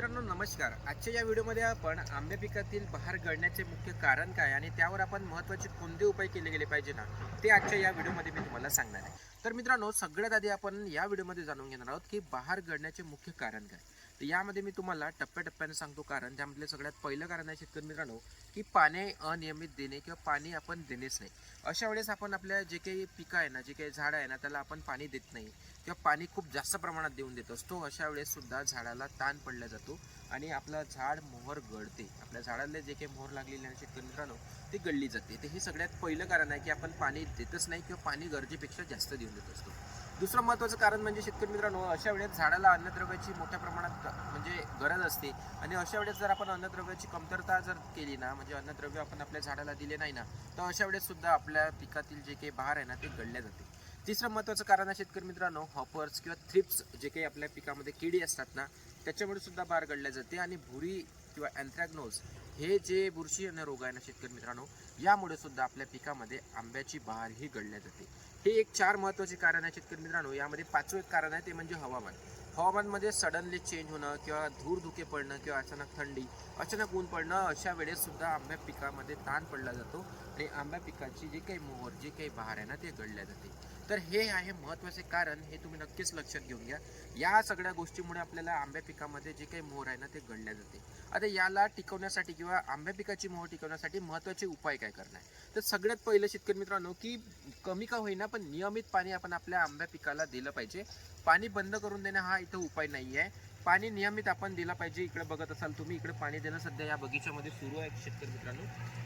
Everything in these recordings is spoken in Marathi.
मित्रांनो नमस्कार. आजच्या या व्हिडिओमध्ये आपण आंबे पिकातील बहार गळण्याचे मुख्य कारण काय आणि त्यावर आपण महत्त्वाचे कोणते उपाय केले गेले पाहिजे ना ते आजच्या या व्हिडिओमध्ये मी तुम्हाला सांगणार आहे. तर मित्रांनो सगळ्यात आधी आपण या व्हिडिओमध्ये जाणून घेणार आहोत की बहार गळण्याचे मुख्य कारण काय. तर यामध्ये मी तुम्हाला टप्प्याटप्प्याने सांगतो कारण त्यामधले सगळ्यात पहिलं कारण आहे शेतकरी मित्रांनो की पाणी अनियमित देणे किंवा पाणी आपण देणेच नाही. अशा वेळेस आपण आपल्या जे काही पिकं आहे ना जे काही झाडं आहे ना त्याला आपण पाणी देत नाही किंवा पाणी खूप जास्त प्रमाणात देऊन देत असतो. अशा वेळेससुद्धा झाडाला ताण पडला जातो आणि आपलं झाड मोहर गळते. आपल्या झाडाला जे काही मोहर लागलेली आहे शेतकरी मित्रांनो ती गळली जाते. तर हे सगळ्यात पहिलं कारण आहे की आपण पाणी देतच नाही किंवा पाणी गरजेपेक्षा जास्त देऊन देत असतो. दुसरं महत्त्वाचं कारण म्हणजे शेतकरी मित्रांनो अशा वेळेस झाडाला अन्नद्रव्याची मोठ्या प्रमाणात म्हणजे गरज असते. आणि अशा वेळेस जर आपण अन्नद्रव्याची कमतरता जर केली ना म्हणजे अन्नद्रव्य आपण आपल्या झाडाला दिले नाही ना तर अशा वेळेस सुद्धा आपल्या पिकातील जे काही बहार आहे ना ते गळल्या जाते. तिसरं महत्त्वाचं कारण आहे शेतकरी मित्रांनो हॉपर्स किंवा थ्रिप्स जे काही आपल्या पिकामध्ये किडी असतात ना त्याच्यामुळे सुद्धा बार गळल्या जाते. आणि भुरी किंवा अँथ्रॅग्नोज हे जे बुरशीजन्य रोग आहे ना शेतकरी मित्रांनो यामुळे सुद्धा आपल्या पिकामध्ये आंब्याची बहार ही गळल्या जाते हे एक चार महत्त्वाचे कारण आहे शेतकरी मित्रांनो. यामध्ये पाचवं कारण आहे ते म्हणजे हवामान. हवामानमध्ये सडनली चेंज होणं किंवा धूर धुके पडणं किंवा अचानक थंडी अचानक ऊन पडणं अशा वेळेस सुद्धा आंब्या पिकामध्ये ताण पडला जातो. आणि आंब्या पिकाची जी काही मोहर जी काही बहार आहे ना ते गळल्या जाते. तर हे आहे महत्त्वाचे कारण हे तुम्ही नक्कीच लक्षात घेऊन घ्या. या सगळ्या गोष्टीमुळे आपल्याला आंब्या पिकामध्ये जे काही मोहर आहे ना ते गळल्या जाते. आता याला टिकवण्यासाठी किंवा आंब्या पिकाची मोहर टिकवण्यासाठी महत्त्वाचे उपाय काय करणार? तर सगळ्यात पहिलं शेतकरी मित्रांनो की कमी का होईना पण नियमित पाणी आपण आपल्या आंब्या पिकाला दिलं पाहिजे. पाणी बंद करून देणं हा इथं उपाय नाही आहे पाणी नियमित आपण दिलं पाहिजे. इकडे बघत असाल तुम्ही इकडे पाणी देणं सध्या या बगीच्यामध्ये सुरू आहे शेतकरी मित्रांनो.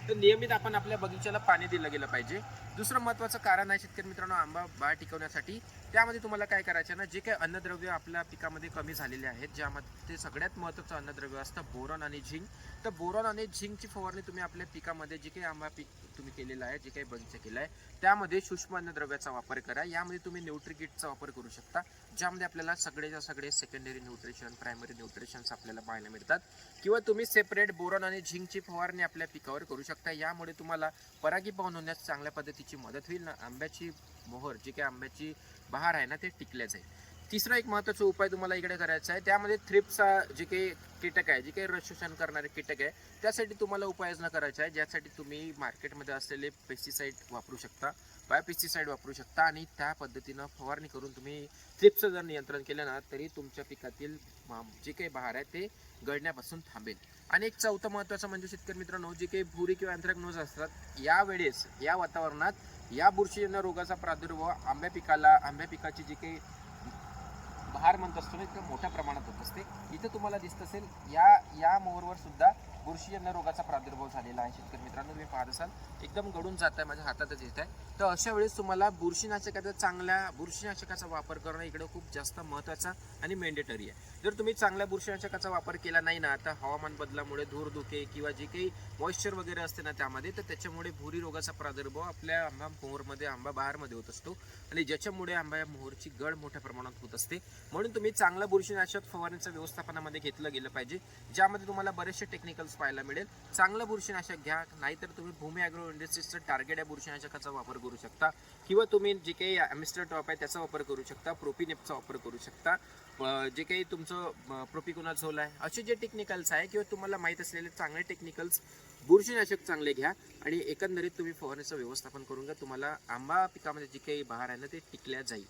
तर नियमित आपण आपल्या बगीच्याला पाणी दिलं गेलं पाहिजे. दुसरं महत्त्वाचं कारण आहे शेतकरी मित्रांनो आंबा बाळ टिकवण्यासाठी. त्यामध्ये तुम्हाला काय करायचं आहे ना जे काही अन्नद्रव्य आपल्या पिकामध्ये कमी झालेले आहेत ज्यामध्ये ते सगळ्यात महत्त्वाचं अन्नद्रव्य असतं बोरॉन आणि झिंक. तर बोरॉन आणि झिंकची फवारणी तुम्ही आपल्या पिकामध्ये जे काही आंबा पीक तुम्ही केलेलं आहे जे काही बगीचा केला आहे त्यामध्ये सूक्ष्म अन्नद्रव्याचा वापर करा. यामध्ये तुम्ही न्यूट्रिकिटचा वापर करू शकता ज्यामध्ये आपल्याला सगळेच्या सगळे सेकंडरी न्यूट्रिशन प्रायमरी न्यूट्रिशन्स आपल्याला पाहायला मिळतात. किंवा तुम्ही सेपरेट बोरॉन आणि झिंकची फवारणी आपल्या पिकावर करू शकता. यामुळे तुम्हाला परागीभवन होण्यास चांगल्या पद्धतीची मदत होईल. ना आंब्याची मोहर जी काही आंब्याची बहार आहे ना ते टिकल्या जाईल. तिसरा एक महत्त्वाचा उपाय तुम्हाला इकडे करायचा आहे. त्यामध्ये थ्रिप्सचा जे काही कीटक आहे जे काही रशोषण करणारे कीटक आहे त्यासाठी तुम्हाला उपाययोजना करायच्या आहे ज्यासाठी तुम्ही मार्केटमध्ये असलेले पेस्टिसाईड वापरू शकता बायोपेस्टिसाईड वापरू शकता आणि त्या पद्धतीनं फवारणी करून तुम्ही थ्रिप्सचं जर नियंत्रण केलं ना तरी तुमच्या पिकातील जे काही बहार आहे ते गळण्यापासून थांबेल. आणि एक चौथं महत्त्वाचं म्हणजे शेतकरी मित्रांनो जे काही भुरी किंवा अँथ्रॅक्नोज असतात यावेळेस या वातावरणात या बुरशीजन्य रोगाचा प्रादुर्भाव आंब्या पिकाला आंब्या पिकाची जी काही हार म्हणत असतो ना इतकं मोठ्या प्रमाणात होत असते. इथं तुम्हाला दिसत असेल या या मोहरवर सुद्धा बुरशीजन्य रोगाचा प्रादुर्भाव झालेला आहे. शेतकरी मित्रांनो तुम्ही पाहत असाल एकदम गडून जात आहे माझ्या हातातच येत आहे तर अशा वेळेस तुम्हाला बुरशीनाशकाचा चांगल्या बुरशीनाशकाचा वापर करणं इकडे खूप जास्त महत्त्वाचा आणि मेंडेटरी आहे. जर तुम्ही चांगल्या बुरशीनाशकाचा वापर केला नाही ना तर हवामान बदलामुळे धूर धुके किंवा जे काही मॉइश्चर वगैरे असते ना त्यामध्ये तर त्याच्यामुळे भुरी रोगाचा प्रादुर्भाव आपल्या आंबा मोहरमध्ये आंबा बहारमध्ये होत असतो. आणि ज्याच्यामुळे आंबा या मोहरची गळ मोठ्या प्रमाणात होत असते. म्हणून तुम्ही चांगलं बुरशीनाशक फवारणीचं व्यवस्थापनामध्ये घेतलं गेलं पाहिजे. ज्यामध्ये तुम्हाला बरेचसे टेक्निकल्स पाहायला मिळेल. चांगलं बुरशीनाशक घ्या नाहीतर तुम्ही भूमी ॲग्रो इंडस्ट्रीजचं टार्गेट या बुरशीनाशकाचा वापर करू शकता. किंवा तुम्ही जे काही ॲमिस्टर टॉप आहे त्याचा वापर करू शकता प्रोपिनेपचा वापर करू शकता. जे काही तुमचं प्रोपिकोना झोल आहे असे जे टेक्निकल्स आहे किंवा तुम्हाला माहीत असलेले चांगले टेक्निकल्स बुरशीनाशक चांगले घ्या. आणि एकंदरीत तुम्ही फवारणीचं व्यवस्थापन करून घ्या. तुम्हाला आंबा पिकामध्ये जे काही बहार आहे ना ते टिकल्या जाईल.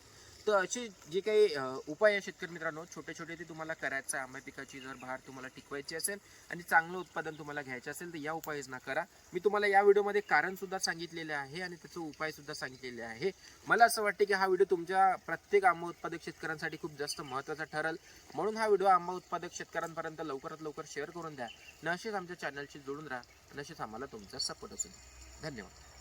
तर असे जे काही उपाय आहे शेतकरी मित्रांनो छोटे छोटे ते तुम्हाला करायचं आहे. आंबा पिकाची जर बहार तुम्हाला टिकवायची असेल आणि चांगलं उत्पादन तुम्हाला घ्यायचं असेल तर या उपाययोजना करा. मी तुम्हाला या व्हिडिओमध्ये कारणसुद्धा सांगितलेले आहे आणि त्याचं उपायसुद्धा सांगितलेले आहे. मला असं वाटते की हा व्हिडिओ तुमच्या प्रत्येक आंबा उत्पादक शेतकऱ्यांसाठी खूप जास्त महत्त्वाचा ठरल. म्हणून हा व्हिडिओ आंबा उत्पादक शेतकऱ्यांपर्यंत लवकरात लवकर शेअर करून द्या. नशेच असेच आमच्या चॅनलशी जोडून राहा. नशेच आम्हाला तुमचा सपोर्ट असेल धन्यवाद.